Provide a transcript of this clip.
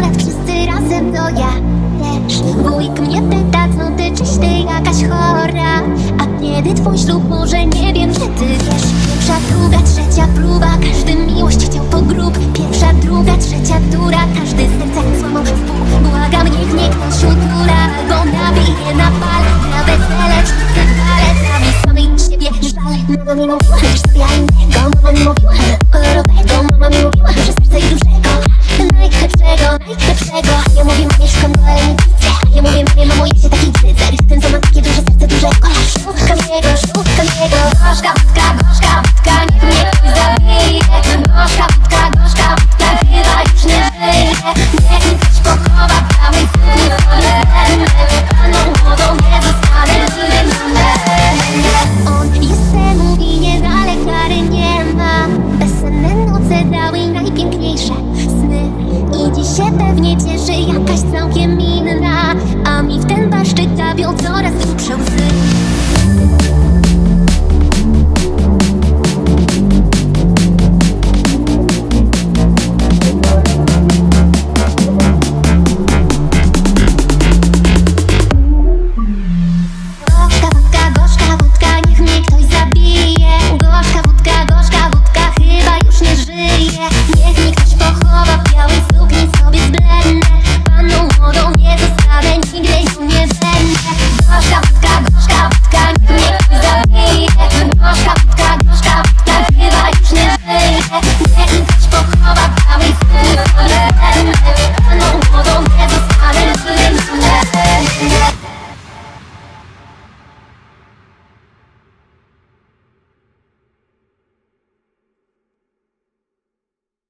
lat, wszyscy razem to ja też. Wujek mnie pyta, co ty, czyś ty jakaś chora? A kiedy twój ślub, może nie wiem, czy ty wiesz? Pierwsza, druga, trzecia próba, każdy miłość chciał po grób. Pierwsza, druga, trzecia tura, każdy serce złamał w pół. Błagam, niech mnie ktoś utula, bo nabije na pal. Na wesele wszyscy wale, sami samej siebie żal Mama mi mówiła, że sobie innego, mama mi mówiła Kolorowego, mama mi mówiła, że serce i dużego Dały najpiękniejsze sny. I dziś się pewnie cieszy jakaś całkiem inna